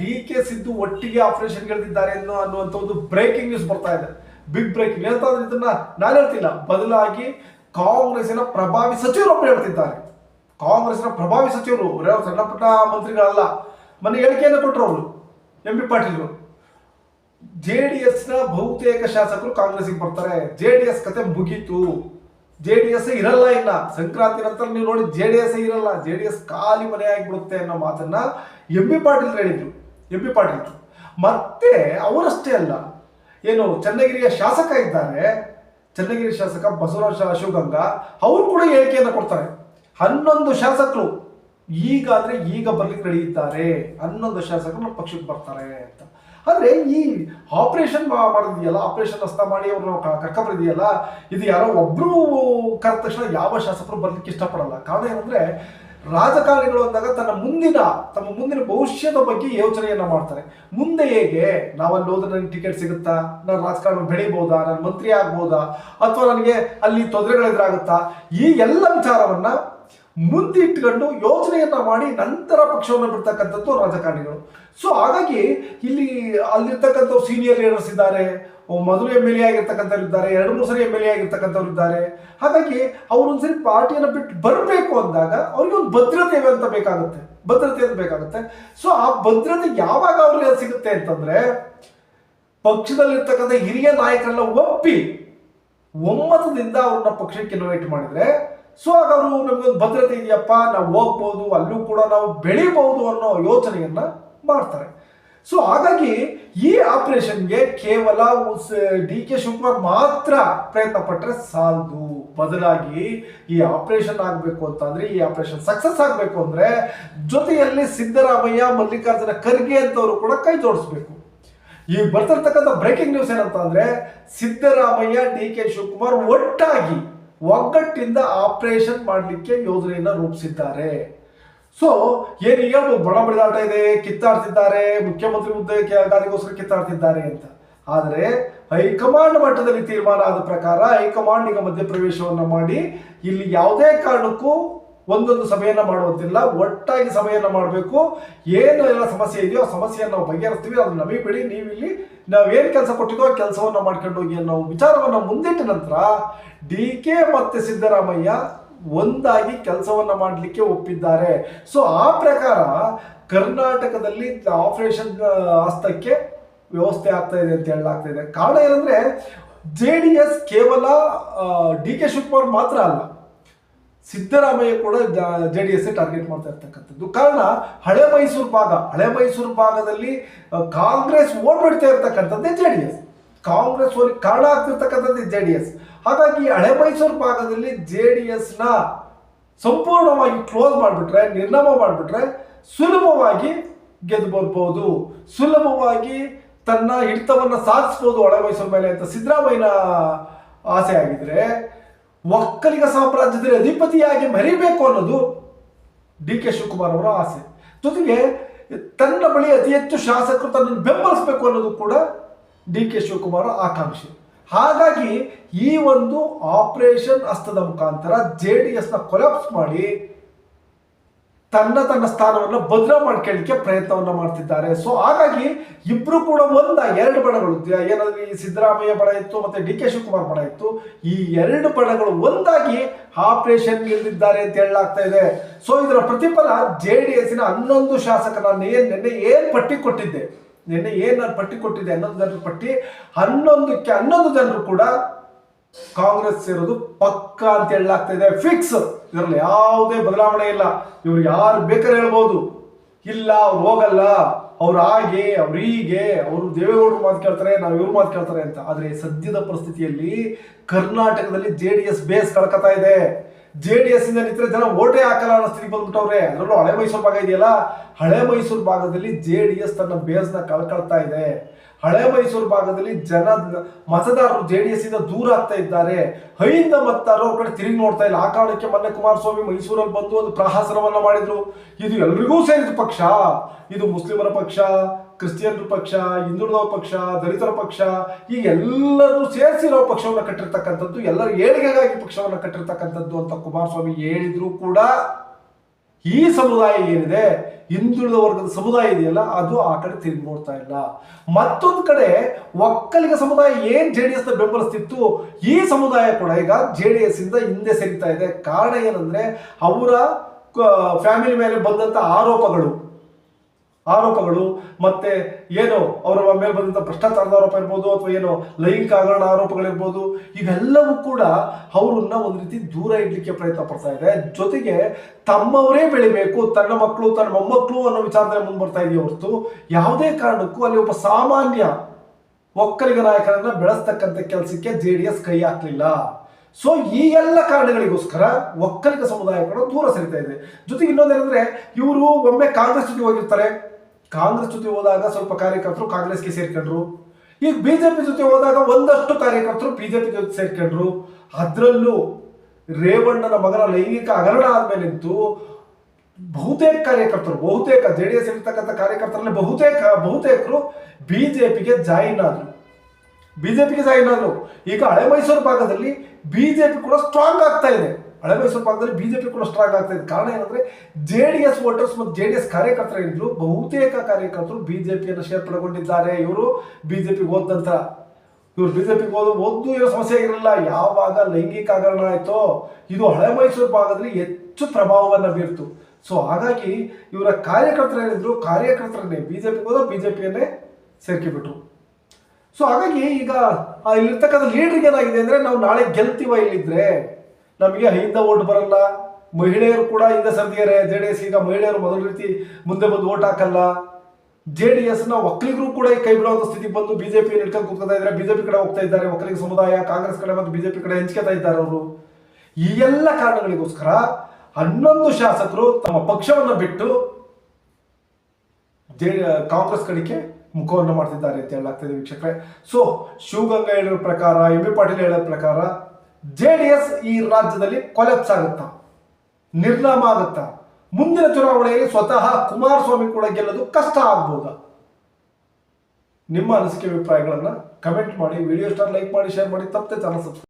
D K Siddu ಒಟ್ಟಿಗೆ operation ಗೆಲ್ದಿದ್ದಾರೆ ಅನ್ನುವಂತ ಒಂದು ಬ್ರೇಕಿಂಗ್ ನ್ಯೂಸ್ ಬರ್ತಾ ಇದೆ. ಬಿಗ್ ಬ್ರೇಕಿಂಗ್ ಏನಂತಂದ್ರೆ ಇದನ್ನ ನಾನು ಹೇಳ್ತಿಲ್ಲ. ಬದಲಾಗಿ ಕಾಂಗ್ರೆಸ್ಸಿನ ಪ್ರಭಾವಿ ಸಚಿವರೊಬ್ಬರು ಹೇಳ್ತಿದ್ದಾರೆ. ಕಾಂಗ್ರೆಸ್ನ ಪ್ರಭಾವಿ ಸಚಿವರು. ಸಣ್ಣ ಪುಟ್ಟ ಮಂತ್ರಿಗಳಲ್ಲ. ಮೊನ್ನೆ ಹೇಳಿಕೆಯನ್ನು ಕೊಟ್ಟರು ಅವರು. ಎಂ ಬಿ ಪಾಟೀಲ್ರು. ಜೆ ಡಿ ಎಸ್ನ ಬಹುತೇಕ ಶಾಸಕರು ಕಾಂಗ್ರೆಸ್ಗೆ ಬರ್ತಾರೆ. ಜೆ ಡಿ ಎಸ್ ಕತೆ ಮುಗೀತು. ಜೆ ಡಿ ಎಸ್ ಇರಲ್ಲ ಇನ್ನ. ಸಂಕ್ರಾಂತಿ ನಂತರ ನೀವು ನೋಡಿ ಜೆ ಡಿ ಎಸ್ ಇರಲ್ಲ. ಜೆ ಡಿ ಎಸ್ ಖಾಲಿ ಮನೆ ಆಗಿಬಿಡುತ್ತೆ ಅನ್ನೋ ಮಾತನ್ನ ಎಂ ಬಿ ಪಾಟೀಲ್ ಹೇಳಿದ್ರು. ಎಂ ಪಿ ಪಾಟೀಲ್ ಮತ್ತೆ ಅವರಷ್ಟೇ ಅಲ್ಲ, ಏನು ಚನ್ನಗಿರಿಯ ಶಾಸಕ ಇದ್ದಾರೆ, ಚನ್ನಗಿರಿ ಶಾಸಕ ಬಸವರಾಜ ಶಿವಗಂಗಾ, ಅವರು ಕೂಡ ಹೇಳಿಕೆಯನ್ನು ಕೊಡ್ತಾರೆ. ಹನ್ನೊಂದು ಶಾಸಕರು ಈಗ ಆದರೆ ಈಗ ಬರ್ಲಿಕ್ಕೆ ನಡೆಯುತ್ತಾರೆ ಹನ್ನೊಂದು ಶಾಸಕರು ಪಕ್ಷಕ್ಕೆ ಬರ್ತಾರೆ ಅಂತ. ಆದರೆ ಈ ಆಪರೇಷನ್ ಮಾಡಿದೆಯಲ್ಲ ಆಪರೇಷನ್ ಹಸ್ತ ಮಾಡಿ ಅವ್ರನ್ನ ಕರ್ಕೊಂಬರಿದೆಯಲ್ಲ ಇದು ಯಾರೋ ಒಬ್ರು ಕರೆದ ತಕ್ಷಣ ಯಾವ ಶಾಸಕರು ಬರ್ಲಿಕ್ಕೆ ಇಷ್ಟಪಡಲ್ಲ. ಕಾರಣ ಏನಂದ್ರೆ ರಾಜಕಾರಣಿಗಳು ಅಂದಾಗ ತನ್ನ ಮುಂದಿನ, ತಮ್ಮ ಮುಂದಿನ ಭವಿಷ್ಯದ ಬಗ್ಗೆ ಯೋಚನೆಯನ್ನ ಮಾಡ್ತಾರೆ. ಮುಂದೆ ಹೇಗೆ, ನಾವಲ್ಲಿ ಹೋದ್ರೆ ನನಗೆ ಟಿಕೆಟ್ ಸಿಗುತ್ತಾ? ನಾನು ರಾಜಕಾರಣ ಬೆಳಿಬೋದಾ? ನಾನು ಮಂತ್ರಿ ಆಗ್ಬೋದಾ? ಅಥವಾ ನನಗೆ ಅಲ್ಲಿ ತೊಂದರೆಗಳು ಎದುರಾಗುತ್ತಾ? ಈ ಎಲ್ಲ ವಿಚಾರವನ್ನ ಮುಂದಿಟ್ಕೊಂಡು ಯೋಚನೆಯನ್ನ ಮಾಡಿ ನಂತರ ಪಕ್ಷವನ್ನು ಬಿಡ್ತಕ್ಕಂಥದ್ದು ರಾಜಕಾರಣಿಗಳು. ಸೊ ಹಾಗಾಗಿ ಇಲ್ಲಿ ಅಲ್ಲಿರ್ತಕ್ಕಂಥ ಸೀನಿಯರ್ ಲೀಡರ್ಸ್ ಇದ್ದಾರೆ. ಮೊದಲು ಎಂ ಎಲ್ ಎ ಆಗಿರ್ತಕ್ಕಂಥವ್ರು ಇದ್ದಾರೆ, ಎರಡು, ಮೂರು ಸರಿ ಎಂ ಎಲ್ ಎ ಆಗಿರ್ತಕ್ಕಂಥವ್ರು ಇದ್ದಾರೆ. ಹಾಗಾಗಿ ಅವ್ರು ಒಂದ್ಸರಿ ಪಾರ್ಟಿಯನ್ನು ಬಿಟ್ಟು ಬರಬೇಕು ಅಂದಾಗ ಅವ್ರಿಗೆ ಒಂದು ಭದ್ರತೆ ಅಂತ ಬೇಕಾಗುತ್ತೆ. ಭದ್ರತೆ ಅಂತ ಬೇಕಾಗುತ್ತೆ. ಸೊ ಆ ಭದ್ರತೆ ಯಾವಾಗ ಅವ್ರಿಗೆ ಸಿಗುತ್ತೆ ಅಂತಂದ್ರೆ, ಪಕ್ಷದಲ್ಲಿರ್ತಕ್ಕಂಥ ಹಿರಿಯ ನಾಯಕರೆಲ್ಲ ಒಪ್ಪಿ ಒಮ್ಮತದಿಂದ ಅವ್ರನ್ನ ಪಕ್ಷಕ್ಕೆ ಇನ್ವೈಟ್ ಮಾಡಿದ್ರೆ ಸೊ ಆಗ ಅವರು ನಮ್ಗೆ ಭದ್ರತೆ ಇದೆಯಪ್ಪ, ನಾವು ಹೋಗ್ಬೋದು, ಅಲ್ಲೂ ಕೂಡ ನಾವು ಬೆಳಿಬಹುದು ಅನ್ನೋ ಯೋಚನೆಯನ್ನ ಮಾಡ್ತಾರೆ. ಸೊ ಹಾಗಾಗಿ ಈ ಆಪರೇಷನ್ಗೆ ಕೇವಲ ಡಿ ಕೆ ಶಿವಕುಮಾರ್ ಮಾತ್ರ ಪ್ರಯತ್ನ ಪಟ್ಟರೆ ಸಾಲದು. ಬದಲಾಗಿ ಈ ಆಪರೇಷನ್ ಆಗಬೇಕು ಅಂತಂದ್ರೆ, ಈ ಆಪರೇಷನ್ ಸಕ್ಸಸ್ ಆಗಬೇಕು ಅಂದ್ರೆ ಜೊತೆಯಲ್ಲಿ ಸಿದ್ದರಾಮಯ್ಯ, ಮಲ್ಲಿಕಾರ್ಜುನ ಖರ್ಗೆ ಅಂತವರು ಕೂಡ ಕೈ ಜೋಡಿಸ್ಬೇಕು. ಈ ಬರ್ತಿರ್ತಕ್ಕಂಥ ಬ್ರೇಕಿಂಗ್ ನ್ಯೂಸ್ ಏನಂತ ಅಂದ್ರೆ, ಸಿದ್ದರಾಮಯ್ಯ, ಡಿ ಕೆ ಶಿವಕುಮಾರ್ ಒಟ್ಟಾಗಿ ಒಗ್ಗಟ್ಟಿಂದ ಆಪರೇಷನ್ ಮಾಡಲಿಕ್ಕೆ ಯೋಜನೆಯನ್ನ ರೂಪಿಸಿದ್ದಾರೆ. ಸೊ ಏನು ಹೇಳ್ಬೋದು ಬಡ ಬಡಿದಾಟ ಇದೆ, ಕಿತ್ತಾಡ್ತಿದ್ದಾರೆ, ಮುಖ್ಯಮಂತ್ರಿ ಹುದ್ದೆ ಗಾದಿಗೋಸ್ಕರ ಕಿತ್ತಾಡ್ತಿದ್ದಾರೆ ಅಂತ. ಆದರೆ ಹೈಕಮಾಂಡ್ ಮಟ್ಟದಲ್ಲಿ ತೀರ್ಮಾನ ಆದ ಪ್ರಕಾರ ಹೈಕಮಾಂಡ್ ಈಗ ಮಧ್ಯಪ್ರವೇಶವನ್ನು ಮಾಡಿ ಇಲ್ಲಿ ಯಾವುದೇ ಕಾರಣಕ್ಕೂ ಒಂದೊಂದು ಸಭೆಯನ್ನ ಮಾಡುವಂತಿಲ್ಲ. ಒಟ್ಟಾಗಿ ಸಭೆಯನ್ನ ಮಾಡಬೇಕು. ಏನು ಎಲ್ಲ ಸಮಸ್ಯೆ ಇದೆಯೋ ಆ ಸಮಸ್ಯೆಯನ್ನು ನಾವು ಬಗೆಹರಿಸ್ತೀವಿ. ಅದನ್ನು ನಮಗೆ ಬಿಡಿ. ನೀವು ಇಲ್ಲಿ ನಾವೇನು ಕೆಲಸ ಕೊಟ್ಟಿದ್ದೋ ಆ ಕೆಲಸವನ್ನ ಮಾಡ್ಕೊಂಡು ಹೋಗಿ ಅನ್ನೋ ವಿಚಾರವನ್ನು ಮುಂದಿಟ್ಟ ನಂತರ ಡಿ ಕೆ ಮತ್ತು ಸಿದ್ದರಾಮಯ್ಯ ಒಂದಾಗಿ ಕೆಲಸವನ್ನ ಮಾಡಲಿಕ್ಕೆ ಒಪ್ಪಿದ್ದಾರೆ. ಸೊ ಆ ಪ್ರಕಾರ ಕರ್ನಾಟಕದಲ್ಲಿ ಆಪರೇಷನ್ ಹಸ್ತಕ್ಕೆ ವ್ಯವಸ್ಥೆ ಆಗ್ತಾ ಇದೆ ಅಂತ ಹೇಳಲಾಗ್ತಾ ಇದೆ. ಕಾರಣ ಏನಂದ್ರೆ, ಜೆ ಡಿ ಎಸ್ ಕೇವಲ ಡಿ ಕೆ ಶಿವಕುಮಾರ್ ಮಾತ್ರ ಅಲ್ಲ, ಸಿದ್ದರಾಮಯ್ಯ ಕೂಡ ಜೆ ಡಿ ಎಸ್ ಟಾರ್ಗೆಟ್ ಮಾಡ್ತಾ ಇರ್ತಕ್ಕಂಥದ್ದು. ಕಾರಣ ಹಳೆ ಮೈಸೂರು ಭಾಗ, ಹಳೆ ಮೈಸೂರು ಭಾಗದಲ್ಲಿ ಕಾಂಗ್ರೆಸ್ ಓಡ್ಬಿಡ್ತಾ ಇರ್ತಕ್ಕಂಥದ್ದೇ ಜೆ ಡಿ ಎಸ್. ಕಾಂಗ್ರೆಸ್ ಹೋಗಿ ಕಾರಣ ಆಗ್ತಿರ್ತಕ್ಕಂಥದ್ದು ಜೆ ಡಿ ಎಸ್ ಹಾಗಾಗಿ ಹಳೆ ಮೈಸೂರು ಭಾಗದಲ್ಲಿ ಜೆ ಡಿ ಎಸ್ನ ಸಂಪೂರ್ಣವಾಗಿ ಕ್ಲೋಸ್ ಮಾಡಿಬಿಟ್ರೆ, ನಿರ್ನಾಮ ಮಾಡಿಬಿಟ್ರೆ ಸುಲಭವಾಗಿ ಗೆದ್ದು ಬರ್ಬೋದು ಸುಲಭವಾಗಿ ತನ್ನ ಹಿಡಿತವನ್ನ ಸಾಧಿಸ್ಬೋದು ಒಳ ಮೈಸೂರು ಮೇಲೆ ಅಂತ ಸಿದ್ದರಾಮಯ್ಯನ ಆಸೆ ಆಗಿದ್ರೆ, ಒಕ್ಕಲಿಗ ಸಾಮ್ರಾಜ್ಯದಲ್ಲಿ ಅಧಿಪತಿಯಾಗಿ ಮರಿಬೇಕು ಅನ್ನೋದು ಡಿ ಕೆ ಶಿವಕುಮಾರ್ ಅವರ ಆಸೆ. ಜೊತೆಗೆ ತನ್ನ ಬಳಿ ಅತಿ ಹೆಚ್ಚು ಶಾಸಕರು ತನ್ನನ್ನು ಬೆಂಬಲಿಸಬೇಕು ಅನ್ನೋದು ಕೂಡ ಡಿ ಕೆ ಶಿವಕುಮಾರ್ ಆಕಾಂಕ್ಷೆ. ಹಾಗಾಗಿ ಈ ಒಂದು ಆಪರೇಷನ್ ಹಸ್ತದ ಮುಖಾಂತರ ಜೆ ಡಿ ಎಸ್ನ ಕೊಲಾಪ್ಸ್ ಮಾಡಿ ತನ್ನ ತನ್ನ ಸ್ಥಾನವನ್ನು ಭದ್ರ ಮಾಡ್ಕೊಳ್ಳಿಕ್ಕೆ ಪ್ರಯತ್ನವನ್ನ ಮಾಡ್ತಿದ್ದಾರೆ. ಸೊ ಹಾಗಾಗಿ ಇಬ್ರು ಕೂಡ ಒಂದ ಎರಡು ಬಣಗಳು. ಏನಾದ್ರೆ ಈ ಸಿದ್ದರಾಮಯ್ಯ ಬಣ ಇತ್ತು ಮತ್ತೆ ಡಿ ಕೆ ಶಿವಕುಮಾರ್ ಬಣ ಇತ್ತು. ಈ ಎರಡು ಬಣಗಳು ಒಂದಾಗಿ ಆಪರೇಷನ್ ಇಲ್ಲಿದ್ದಾರೆ ಅಂತ ಹೇಳಲಾಗ್ತಾ ಇದೆ. ಸೊ ಇದರ ಪ್ರತಿಫಲ ಜೆ ಡಿ ಎಸ್ನ ಹನ್ನೊಂದು ಶಾಸಕ ನಾನು ಏನ್ ನಿನ್ನೆ ಏನ್ ಪಟ್ಟಿ ಕೊಟ್ಟಿದ್ದೆ? ನಿನ್ನೆ ಏನ್ ನಾನು ಪಟ್ಟಿ ಕೊಟ್ಟಿದ್ದೆ ಹನ್ನೊಂದು ಜನರ ಪಟ್ಟಿ, ಹನ್ನೊಂದಕ್ಕೆ ಹನ್ನೊಂದು ಜನರು ಕೂಡ ಕಾಂಗ್ರೆಸ್ ಸೇರೋದು ಪಕ್ಕ ಅಂತ ಹೇಳಲಾಗ್ತಾ ಇದೆ. ಫಿಕ್ಸ್ ಇದರಲ್ಲಿ ಯಾವುದೇ ಬದಲಾವಣೆ ಇಲ್ಲ. ಇವ್ರು ಯಾರು ಬೇಕಾದ್ರೆ ಹೇಳ್ಬೋದು. ಇಲ್ಲ, ಅವ್ರು ಹೋಗಲ್ಲ. ಅವ್ರು ಹಾಗೆ, ಅವ್ರು ಹೀಗೆ, ಅವರು ದೇವೇಗೌಡರು ಮಾತು ಕೇಳ್ತಾರೆ, ನಾವು ಇವ್ರು ಮಾತು ಕೇಳ್ತಾರೆ ಅಂತ. ಆದರೆ ಸದ್ಯದ ಪರಿಸ್ಥಿತಿಯಲ್ಲಿ ಕರ್ನಾಟಕದಲ್ಲಿ ಜೆ ಡಿ ಎಸ್ ಬೇಸ್ ಕಳ್ಕೊತಾ ಇದೆ. ಜೆ ಡಿ ಎಸ್ ಇಂದ ನಿಂತರೆ ಜನ ಓಟೇ ಹಾಕಲ್ಲ ಅನ್ನೋ ಸ್ಥಿತಿ ಬಂದ್ಬಿಟ್ಟವ್ರೆ. ಅದರಲ್ಲೂ ಹಳೆ ಮೈಸೂರು ಭಾಗ ಇದೆಯಲ್ಲ? ಹಳೆ ಮೈಸೂರು ಭಾಗದಲ್ಲಿ ಜೆ ಡಿ ಎಸ್ ತನ್ನ ಬೇಸ್ನ ಕಳ್ಕೊಳ್ತಾ ಇದೆ. ಹಳೆ ಮೈಸೂರು ಭಾಗದಲ್ಲಿ ಜನ ಮತದಾರರು ಜೆ ಡಿ ಎಸ್ ಇಂದ ದೂರ ಆಗ್ತಾ ಇದ್ದಾರೆ. ಹೈಂದ ಮತದಾರರು ಅವ್ರ ಕಡೆ ತಿರುಗಿ ನೋಡ್ತಾ ಇಲ್ಲ. ಆ ಕಾರಣಕ್ಕೆ ಮೊನ್ನೆ ಕುಮಾರಸ್ವಾಮಿ ಮೈಸೂರಲ್ಲಿ ಬಂದು ಒಂದು ಪ್ರಹಾಸನವನ್ನ ಮಾಡಿದ್ರು. ಇದು ಎಲ್ರಿಗೂ ಸೇರಿದ ಪಕ್ಷ. ಇದು ಮುಸ್ಲಿಮರ ಪಕ್ಷ. ಕ್ರಿಶ್ಚಿಯನ್ರ ಪಕ್ಷ ಹಿಂದುಳಿದ ಪಕ್ಷ, ದಲಿತರ ಪಕ್ಷ ಈಗ ಎಲ್ಲರೂ ಸೇರಿಸಿರೋ ಪಕ್ಷವನ್ನು ಕಟ್ಟಿರ್ತಕ್ಕಂಥದ್ದು, ಎಲ್ಲರ ಏಳಿಗೆಗಾಗಿ ಪಕ್ಷವನ್ನು ಕಟ್ಟಿರ್ತಕ್ಕಂಥದ್ದು ಅಂತ ಕುಮಾರಸ್ವಾಮಿ ಹೇಳಿದ್ರು ಕೂಡ ಈ ಸಮುದಾಯ ಏನಿದೆ, ಹಿಂದುಳಿದ ವರ್ಗದ ಸಮುದಾಯ ಇದೆಯಲ್ಲ, ಅದು ಆ ಕಡೆ ತಿರುಗಿ ನೋಡ್ತಾ ಇಲ್ಲ. ಮತ್ತೊಂದು ಕಡೆ ಒಕ್ಕಲಿಗ ಸಮುದಾಯ ಏನ್ ಜೆ ಡಿ ಎಸ್ ಬೆಂಬಲಿಸ್ತಿತ್ತು, ಈ ಸಮುದಾಯ ಕೂಡ ಈಗ ಜೆ ಡಿ ಎಸ್ ಇಂದ ಹಿಂದೆ ಸರಿತಾ ಇದೆ. ಕಾರಣ ಏನಂದ್ರೆ, ಅವರ ಫ್ಯಾಮಿಲಿ ಮೇಲೆ ಬಂದಂತ ಆರೋಪಗಳು. ಆರೋಪಗಳು, ಮತ್ತೆ ಏನು ಅವರ ಮೇಲೆ ಬಂದಂತ ಭ್ರಷ್ಟಾಚಾರದ ಆರೋಪ ಇರ್ಬೋದು ಅಥವಾ ಏನು ಲೈಂಗಿಕ ಹಗರಣ ಆರೋಪಗಳಿರ್ಬೋದು, ಇವೆಲ್ಲವೂ ಕೂಡ ಅವರನ್ನ ಒಂದು ರೀತಿ ದೂರ ಇಡ್ಲಿಕ್ಕೆ ಪ್ರಯತ್ನ ಪಡ್ತಾ ಇದೆ. ಜೊತೆಗೆ ತಮ್ಮವರೇ ಬೆಳಿಬೇಕು, ತನ್ನ ಮಕ್ಕಳು, ತನ್ನ ಮೊಮ್ಮಕ್ಕಳು ಅನ್ನೋ ವಿಚಾರದಲ್ಲಿ ಮುಂದೆ ಬರ್ತಾ ಇದೆಯೇ ಹೊರತು? ಯಾವುದೇ ಕಾರಣಕ್ಕೂ ಅಲ್ಲಿ ಒಬ್ಬ ಸಾಮಾನ್ಯ ಒಕ್ಕಲಿಗ ನಾಯಕರನ್ನ ಬೆಳೆಸ್ತಕ್ಕಂಥ ಕೆಲಸಕ್ಕೆ ಜೆ ಡಿ ಎಸ್ ಕೈ ಹಾಕ್ಲಿಲ್ಲ. ಸೊ ಈ ಎಲ್ಲ ಕಾರಣಗಳಿಗೋಸ್ಕರ ಒಕ್ಕಲಿಗ ಸಮುದಾಯ ಕೂಡ ದೂರ ಸರಿತಾ ಇದೆ. ಜೊತೆಗೆ ಇನ್ನೊಂದೇನೆಂದ್ರೆ, ಇವರು ಒಮ್ಮೆ ಕಾಂಗ್ರೆಸ್ ಜೊತೆ ಹೋಗಿರ್ತಾರೆ. ಕಾಂಗ್ರೆಸ್ ಜೊತೆ ಹೋದಾಗ ಸ್ವಲ್ಪ ಕಾರ್ಯಕರ್ತರು ಕಾಂಗ್ರೆಸ್ಗೆ ಸೇರ್ಕೊಂಡ್ರು. ಈಗ ಬಿಜೆಪಿ ಜೊತೆ ಹೋದಾಗ ಒಂದಷ್ಟು ಕಾರ್ಯಕರ್ತರು ಬಿಜೆಪಿ ಜೊತೆ ಸೇರ್ಕೊಂಡ್ರು. ಅದರಲ್ಲೂ ರೇವಣ್ಣನ ಮಗನ ಲೈಂಗಿಕ ಹಗರಣ ಆದ್ಮೇಲಿಂತೂ ಬಹುತೇಕ ಕಾರ್ಯಕರ್ತರು, ಬಹುತೇಕ ಜೆ ಡಿ ಎಸ್ ಇರ್ತಕ್ಕಂಥ ಕಾರ್ಯಕರ್ತರಲ್ಲಿ ಬಹುತೇಕ, ಬಹುತೇಕರು ಬಿಜೆಪಿಗೆ ಜಾಯಿನ್ ಆದ್ರು. ಬಿಜೆಪಿಗೆ ಜಾಯಿನ್ ಆದ್ರು. ಈಗ ಹಳೆ ಮೈಸೂರು ಭಾಗದಲ್ಲಿ ಬಿಜೆಪಿ ಕೂಡ ಸ್ಟ್ರಾಂಗ್ ಆಗ್ತಾ ಇದೆ. ಹಳೆ ಮೈಸೂರು ಭಾಗದಲ್ಲಿ ಬಿಜೆಪಿ ಕೂಡ ಸ್ಟ್ರಾಂಗ್ ಆಗ್ತಾ ಇದೆ ಕಾರಣ ಏನಂದ್ರೆ ಜೆ ಡಿ ಎಸ್ ವೋಟರ್ಸ್ ಮತ್ತು ಜೆ ಡಿ ಎಸ್ ಕಾರ್ಯಕರ್ತರಿದ್ರು ಬಹುತೇಕ ಕಾರ್ಯಕರ್ತರು ಬಿಜೆಪಿಯನ್ನು ಸೇರ್ಪಡೆಗೊಂಡಿದ್ದಾರೆ ಇವರು ಬಿಜೆಪಿ ಹೋದ ನಂತರ ಇವ್ರು ಬಿಜೆಪಿಗೆ ಹೋದ ಒಂದು ಏನೋ ಸಮಸ್ಯೆ ಆಗಿರಲಿಲ್ಲ. ಯಾವಾಗ ಲೈಂಗಿಕ ಹಗರಣ ಆಯ್ತೋ, ಇದು ಹಳೆ ಮೈಸೂರು ಭಾಗದಲ್ಲಿ ಹೆಚ್ಚು ಪ್ರಭಾವವನ್ನು ಬೀರ್ತು. ಸೊ ಹಾಗಾಗಿ ಇವರ ಕಾರ್ಯಕರ್ತರು ಏನಿದ್ರು ಕಾರ್ಯಕರ್ತರನ್ನೇ ಬಿಜೆಪಿಗೆ ಹೋದ ಬಿಜೆಪಿಯನ್ನೇ ಸೇರ್ಕಿಬಿಟ್ರು. ಸೊ ಹಾಗಾಗಿ ಈಗ ಇಲ್ಲಿರ್ತಕ್ಕಂಥ ಲೀಡ್ರಿಗೆ ಏನಾಗಿದೆ ಅಂದ್ರೆ ನಾವು ನಾಳೆ ಗೆಲ್ತೀವ ಇಲ್ಲಿದ್ರೆ ನಮಗೆ ಅಹಿಂದ ಓಟ್ ಬರಲ್ಲ. ಮಹಿಳೆಯರು ಕೂಡ ಹಿಂದೆ ಸರಿದಿದ್ದಾರೆ. ಜೆ ಡಿ ಎಸ್ ಈಗ ಮಹಿಳೆಯರು ಮೊದಲ ರೀತಿ ಮುಂದೆ ಬಂದು ಓಟ್ ಹಾಕಲ್ಲ. ಜೆ ಡಿ ಎಸ್ನ ಒಕ್ಕಲಿಗರು ಕೂಡ ಈ ಕೈ ಬಿಡುವಂತ ಸ್ಥಿತಿ ಬಂದು ಬಿಜೆಪಿ ಹಿಡ್ಕೊಂಡು ಕೂತ್ಕೊತಾ ಇದ್ದಾರೆ. ಬಿಜೆಪಿ ಕಡೆ ಹೋಗ್ತಾ ಇದ್ದಾರೆ. ಒಕ್ಕಲಿಗ ಸಮುದಾಯ, ಕಾಂಗ್ರೆಸ್ ಕಡೆ ಮತ್ತು ಬಿಜೆಪಿ ಕಡೆ ಹಂಚ್ಕೊತಾ ಇದ್ದಾರೆ ಅವರು. ಈ ಎಲ್ಲ ಕಾರಣಗಳಿಗೋಸ್ಕರ ಹನ್ನೊಂದು ಶಾಸಕರು ತಮ್ಮ ಪಕ್ಷವನ್ನು ಬಿಟ್ಟು ಕಾಂಗ್ರೆಸ್ ಕಡೆಗೆ ಮುಖವನ್ನು ಮಾಡ್ತಿದ್ದಾರೆ ಅಂತ ಹೇಳಲಾಗ್ತದೆ ವೀಕ್ಷಕರೇ. ಸೊ ಶಿವಗಂಗಾ ಹೇಳಿರೋ ಪ್ರಕಾರ ಎಂ ಬಿ ಪಾಟೀಲ್ ಹೇಳೋ ಪ್ರಕಾರ ಜೆ ಡಿ ಎಸ್ ಈ ರಾಜ್ಯದಲ್ಲಿ ಕೊಲೆಪ್ಸ್ ಆಗುತ್ತಾ? ನಿರ್ನಾಮ ಆಗುತ್ತಾ? ಮುಂದಿನ ಚುನಾವಣೆಯಲ್ಲಿ ಸ್ವತಃ ಕುಮಾರಸ್ವಾಮಿ ಕೂಡ ಗೆಲ್ಲೋದು ಕಷ್ಟ ಆಗ್ಬೋದಾ? ನಿಮ್ಮ ಅನಿಸಿಕೆ ಅಭಿಪ್ರಾಯಗಳನ್ನು ಕಮೆಂಟ್ ಮಾಡಿ ವಿಡಿಯೋ ಸ್ಟಾರ್ ಲೈಕ್ ಮಾಡಿ ಶೇರ್ ಮಾಡಿ, ತಪ್ಪದೆ ಚಾನಲ್ ಸಬ್ಸ್ಕ್ರೈಬ್